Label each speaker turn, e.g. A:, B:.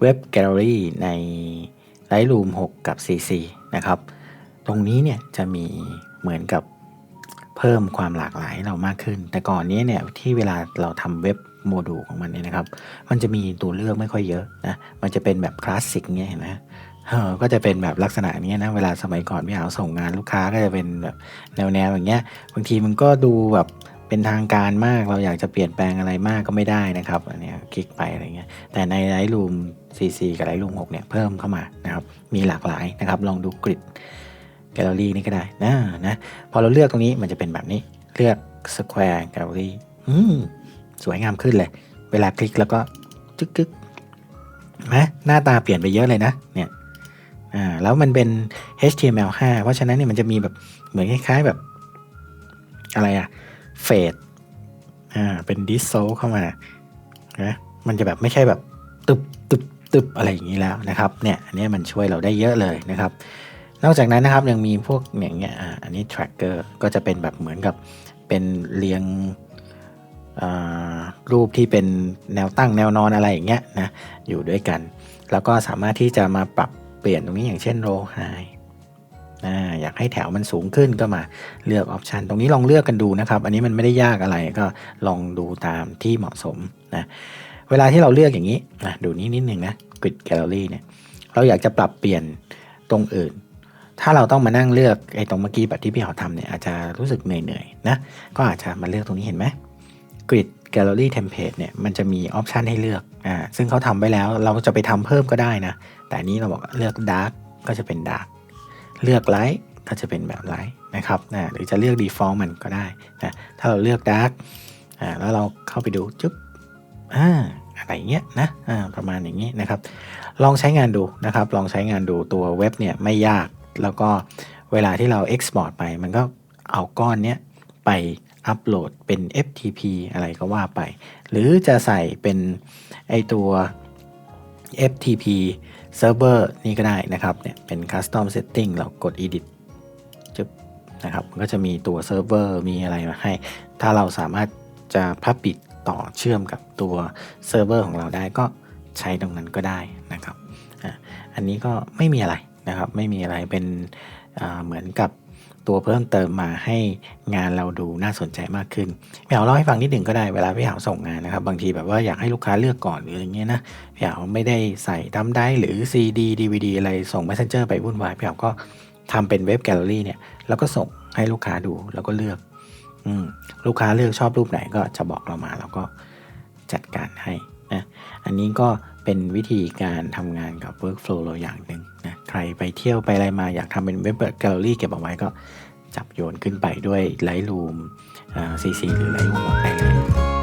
A: เว็บแกลเลอรี่ใน Lightroom 6 กับ CC นะครับ ตรงนี้เนี่ยจะมีเหมือนกับเพิ่มความหลากหลายให้เรามากขึ้น แต่ก่อนนี้เนี่ยที่เวลาเราทำเว็บโมดูลของมันเนี่ยนะครับ มันจะมีตัวเลือกไม่ค่อยเยอะนะ มันจะเป็นแบบคลาสสิกเงี้ยเห็นไหมเออก็จะเป็นแบบลักษณะนี้นะเวลาสมัยก่อนพี่เอาส่งงานลูกค้าก็จะเป็นแบบแนวแนวๆอย่างเงี้ยบางทีมันก็ดูแบบ เป็นทางการมากเราอยากจะเปลี่ยนแปลงอะไรมากก็ไม่ได้นะครับอันเนี้ยคลิกไปอะไรเงี้ยแต่ใน Lightroom CC กับ Lightroom 6 เนี่ยเพิ่มเข้ามานะครับมีหลากหลายนะครับลองดูกริดแกลเลอรี่นี่ก็ได้นะนะพอเราเลือกตรงนี้มันจะเป็นแบบนี้เลือก Square Gallery อืมสวยงามขึ้นเลย เวลาคลิกแล้วก็จึ๊กจึ๊กนะหน้าตาเปลี่ยนไปเยอะเลยนะเนี่ยอ่าแล้วมันเป็น HTML5 เพราะฉะนั้นเนี่ยมันจะมีแบบเหมือนคล้ายๆแบบอะไรอะ เฟดอ่าเป็นดิสโซเข้ามานะมันจะแบบไม่ใช่แบบตึบตึบตึบอะไรอย่างนี้แล้วนะครับเนี่ยอันนี้มันช่วยเราได้เยอะเลยนะครับ นอกจากนั้นนะครับยังมีพวกอย่างเงี้ยอ่าอันนี้ tracker ก็จะเป็นแบบเหมือนกับเป็นเรียงอ่ารูปที่เป็นแนวตั้งแนวนอนอะไรอย่างเงี้ยนะอยู่ด้วยกัน แล้วก็สามารถที่จะมาปรับเปลี่ยนตรงนี้อย่างเช่น row high อยากให้แถวมันสูงขึ้นก็มาเลือกออปชันตรงนี้ลองเลือกกันดูนะครับ อันนี้มันไม่ได้ยากอะไรก็ลองดูตามที่เหมาะสมนะเวลาที่เราเลือกอย่างนี้นะดูนี้นิดนึงนะ Grid Gallery เนี่ยเราอยากจะปรับเปลี่ยนตรงอื่น ถ้าเราต้องมานั่งเลือกไอ้ตรงเมื่อกี้แบบที่พี่เขาทำเนี่ยอาจจะรู้สึกเหนื่อยๆนะก็อาจจะมาเลือกตรงนี้เห็นไหม Grid Gallery Template เนี่ยมันจะมีออปชันให้เลือกอ่าซึ่งเขาทำไว้แล้วเราจะไปทำเพิ่มก็ได้นะแต่อันนี้เราบอกเลือก Dark ก็จะเป็น Dark เลือก Light ก็จะเป็นแบบ Light นะครับนะหรือจะเลือก Default มันก็ได้นะถ้าเราเลือก Dark อ่าแล้วเราเข้าไปดูจุ๊บอ่าอะไรเงี้ยนะอ่าประมาณอย่างนี้นะครับ ลองใช้งานดูนะครับ ลองใช้งานดูตัวเว็บเนี่ยไม่ยาก แล้วก็เวลาที่เรา Export ไป มันก็เอาก้อนเนี้ยไปอัปโหลดเป็น FTP อะไรก็ว่าไป หรือจะใส่เป็นไอตัว FTP Server นี่ก็ได้นะครับเนี่ยเป็น Custom Setting เรากด Edit จึ๊บนะครับก็จะมีตัวเซิร์ฟเวอร์มีอะไรมาให้ ถ้าเราสามารถจะพับปิดต่อเชื่อมกับตัวเซิร์ฟเวอร์ของเราได้ก็ใช้ตรงนั้นก็ได้นะครับ อันนี้ก็ไม่มีอะไรนะครับ ไม่มีอะไรเป็นเหมือนกับ ตัวเพิ่มเติมมาให้งานเราดูน่าสนใจมากขึ้นพี่เอาเล่าให้ฟังนิดหนึ่งก็ได้เวลาพี่เอาส่งงานนะครับ บางทีแบบว่าอยากให้ลูกค้าเลือกก่อนหรืออะไรเงี้ยนะพี่เอาไม่ได้ใส่ดัมได้หรือ CD DVD อะไรส่ง Messenger ไปวุ่นวายพี่เอาก็ทำเป็นเว็บแกลเลอรี่เนี่ยแล้วก็ส่งให้ลูกค้าดูแล้วก็เลือกอืลูกค้าเลือกชอบรูปไหนก็จะบอกเรามาแล้วก็จัดการให้นะอันนี้ก็เป็นวิธีการทำงานกับ Workflow เราอย่างหนึ่ง ใครไปเที่ยวไปอะไรมาอยากทำเป็นเว็บแกลเลอรี่เก็บเอาไว้ก็จับโยนขึ้นไปด้วยไลท์รูมซีซีหรือไลท์รูมได้เลย